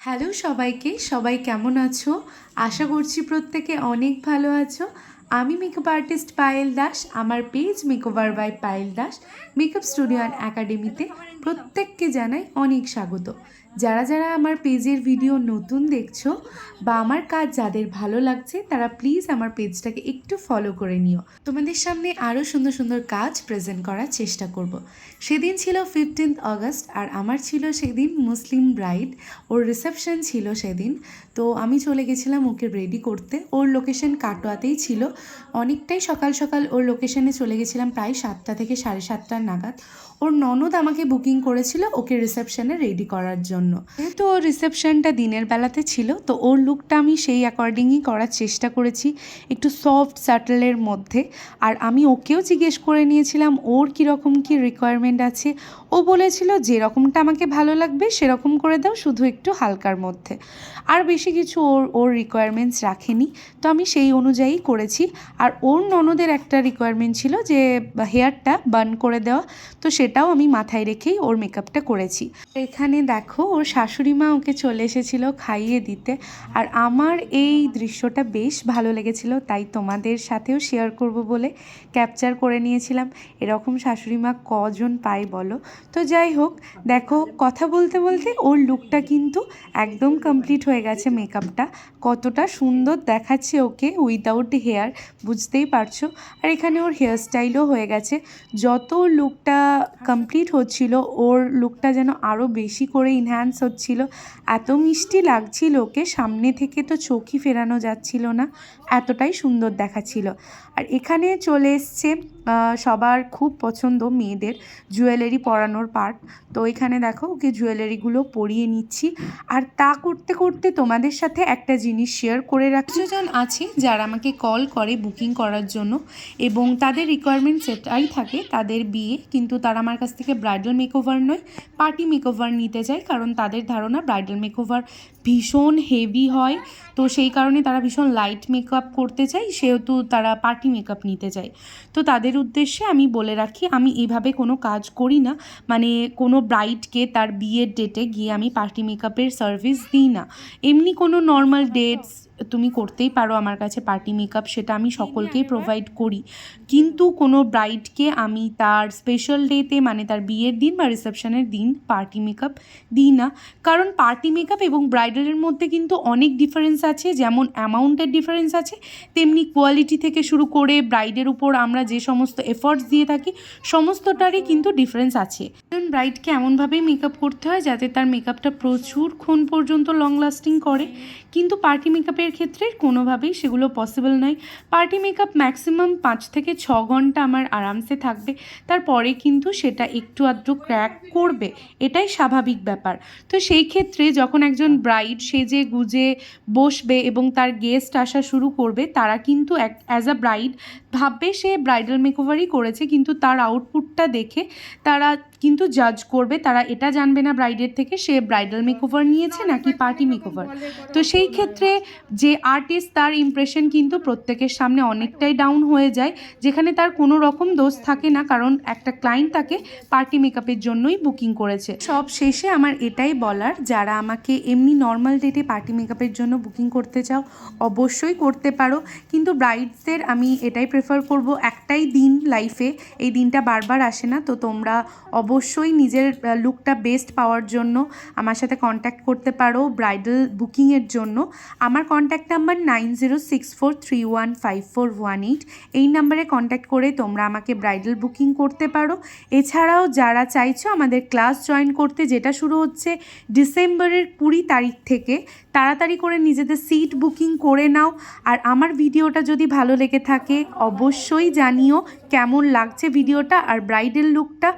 Hello সবাইকে, সবাই কেমন আছো? আশা করছি প্রত্যেকে অনেক ভালো আছো। আমি মেকআপ আর্টিস্ট পায়েল দাস, আমার page makeover by Payel Das makeup studio and একাডেমিতে প্রত্যেককে জানাই অনেক স্বাগত। যারা যারা আমার পেজের ভিডিও নতুন দেখছ বা আমার কাজ যাদের ভালো লাগছে, তারা প্লিজ আমার পেজটাকে একটু ফলো করে নিও। তোমাদের সামনে আরও সুন্দর সুন্দর কাজ প্রেজেন্ট করার চেষ্টা করব। সেদিন ছিল ফিফটিন্থ অগস্ট আর আমার ছিল সেদিন মুসলিম ব্রাইড ওর রিসেপশন ছিল সেদিন। তো আমি চলে গেছিলাম ওকে রেডি করতে। ওর লোকেশন কাটোয়াতেই ছিল। অনেকটাই সকাল সকাল ওর লোকেশনে চলে গেছিলাম প্রায় সাতটা থেকে সাড়ে সাতটার নাগাদ। ওর ননদ আমাকে বুকিং করেছিল ওকে রিসেপশনে রেডি করার জন্য। যেহেতু ওর রিসেপশনটা দিনের বেলাতে ছিল, তো ওর লুকটা আমি সেই অ্যাকর্ডিংই করার চেষ্টা করেছি একটু সফট স্যাটেলের মধ্যে। আর আমি ওকেও জিজ্ঞেস করে নিয়েছিলাম, ওর কীরকম কী রিকোয়ারমেন্ট আছে? ও বলেছিল, যেরকমটা আমাকে ভালো লাগবে, সেরকম করে দাও, শুধু একটু হালকার মধ্যে। আর বেশি কিছু ওর ওর রিকোয়ারমেন্টস রাখেনি, তো আমি সেই অনুযায়ী করেছি। আর ওর ননদের একটা রিকোয়ারমেন্ট ছিল যে হেয়ারটা বার্ন করে দেওয়া, তো সেটাও আমি মাথায় রেখেই ওর মেকআপটা করেছি। এখানে দেখো ওর শাশুড়ি মা ওকে চলে এসেছিল খাইয়ে দিতে। আর আমার এই দৃশ্যটা বেশ ভালো লেগেছিল, তাই তোমাদের সাথেও শেয়ার করব বলে ক্যাপচার করে নিয়েছিলাম। এরকম শাশুড়ি মা কজন পায় বলো? তো যাই হোক, দেখো, কথা বলতে বলতে ওর লুকটা কিন্তু একদম কমপ্লিট হয়ে গেছে মেকআপটা কতটা সুন্দর দেখাচ্ছে ওকে উইদাউট হেয়ার বুঝতেই পারছ? আর এখানে ওর হেয়ার স্টাইলও হয়ে গেছে। যত লুকটা কমপ্লিট হচ্ছিল, ওর লুকটা যেন আরও বেশি করে ইনহ্যান্স হচ্ছিল। এত মিষ্টি লাগছিল ওকে, সামনে থেকে তো চোখই ফেরানো যাচ্ছিল না। এতটাই সুন্দর দেখাচ্ছিল। আর এখানে চলে এসছে সবার খুব পছন্দ মেয়েদের জুয়েলারি পরানোর পার্ট তো এখানে দেখো ওকে জুয়েলারিগুলো পরিয়ে নিচ্ছি। আর তা করতে করতে তোমাদের সাথে একটা জিনিস শেয়ার করে রাখছি জন আছে যারা আমাকে কল করে বুকিং করার জন্য এবং তাদের রিকোয়ারমেন্ট সেটাই থাকে তাদের বিয়ে, কিন্তু তারা আমার কাছ থেকে ব্রাইডাল মেকওভার নয় পার্টি মেকওভার নিতে চায় কারণ তাদের ধারণা ব্রাইডাল মেকওভার ভীষণ হেভি হয়। তো সেই কারণে তারা ভীষণ লাইট মেকআপ করতে চায়, সেহেতু তারা পার্টি মেকআপ নিতে চায়। তো তাদের উদ্দেশ্যে আমি বলে রাখি আমি এভাবে কোনো কাজ করি না। মানে কোনো ব্রাইডকে তার বিয়ের ডেটে গিয়ে আমি পার্টি মেকআপের সার্ভিস দিই না। এমনি কোনো নর্মাল ডেটস তুমি করতেই পারো আমার কাছে পার্টি মেকআপ সেটা আমি সকলকেই প্রোভাইড করি। কিন্তু কোনো ব্রাইডকে আমি তার স্পেশাল ডেতে মানে তার বিয়ের দিন বা রিসেপশনের দিন পার্টি মেকআপ দিই না। কারণ পার্টি মেকআপ এবং ব্রাইডালের মধ্যে কিন্তু অনেক ডিফারেন্স আছে যেমন অ্যামাউন্টের ডিফারেন্স আছে তেমনি কোয়ালিটি থেকে শুরু করে ব্রাইডের উপর আমরা যে সমস্ত এফর্টস দিয়ে থাকি সমস্তটারই কিন্তু ডিফারেন্স আছে। একজন ব্রাইডকে এমনভাবেই মেকআপ করতে হয় যাতে তার মেকআপটা প্রচুরক্ষণ পর্যন্ত লং লাস্টিং করে। কিন্তু পার্টি মেকআপের ক্ষেত্রে কোনোভাবেই সেগুলো পসিবল নয়। পার্টি মেকআপ ম্যাক্সিমাম পাঁচ থেকে ছ ঘণ্টা আমার আরামসে থাকবে। তারপরে কিন্তু সেটা একটু আধটু ক্র্যাক করবে। এটাই স্বাভাবিক ব্যাপার। তো সেই ক্ষেত্রে যখন একজন ব্রাইড সেজে গুজে বসবে এবং তার গেস্ট আসা শুরু করবে, তারা কিন্তু এক অ্যাজ আ ব্রাইড ভাববে সে ব্রাইডাল মেকওভারই করেছে, কিন্তু তার আউটপুটটা দেখে তারা কিন্তু জাজ করবে তারা এটা জানবে না ব্রাইডের থেকে সে ব্রাইডাল মেকওভার নিয়েছে নাকি পার্টি মেকওভার তো সেই ক্ষেত্রে যে আর্টিস্ট তার ইমপ্রেশন কিন্তু প্রত্যেকের সামনে অনেকটাই ডাউন হয়ে যায় যেখানে তার কোনো রকম দোষ থাকে না কারণ একটা ক্লায়েন্ট তাকে পার্টি মেকআপের জন্যই বুকিং করেছে। সব শেষে আমার এটাই বলার যারা আমাকে এমনি নর্মাল ডেটে পার্টি মেকআপের জন্য বুকিং করতে চাও অবশ্যই করতে পারো। কিন্তু ব্রাইডসদের আমি এটাই প্রেফার করব একটাই দিন লাইফে এই দিনটা বারবার আসে না তো তোমরা অবশ্যই নিজের লুকটা বেস্ট পাওয়ার জন্য আমার সাথে কন্ট্যাক্ট করতে পারো ব্রাইডাল বুকিংয়ের জন্য। আমার contact number nine zero six four three one five four one eight এই নাম্বারে কন্ট্যাক্ট করে তোমরা আমাকে ব্রাইডাল বুকিং করতে পারো। এছাড়াও যারা চাইছো আমাদের ক্লাস জয়েন করতে, যেটা শুরু হচ্ছে ডিসেম্বরের কুড়ি তারিখ থেকে, তাড়াতাড়ি করে নিজেদের সিট বুকিং করে নাও। আর আমার ভিডিওটা যদি ভালো লেগে থাকে, অবশ্যই জানিও কেমন লাগছে ভিডিওটা আর ব্রাইডাল লুকটা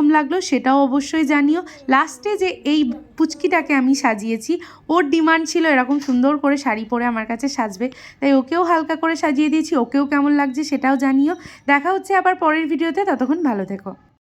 কীরকম লাগল সেটাও অবশ্যই জানিও। লাস্টে যে এই পুচকিটাকে আমি সাজিয়েছি, ওর ডিমান্ড ছিল এরকম সুন্দর করে শাড়ি পরে আমার কাছে সাজবে। তাই ওকেও হালকা করে সাজিয়ে দিয়েছি, ওকেও কেমন লাগছে সেটাও জানিও। দেখা হচ্ছে আবার পরের ভিডিওতে ততক্ষণ ভালো থেকো।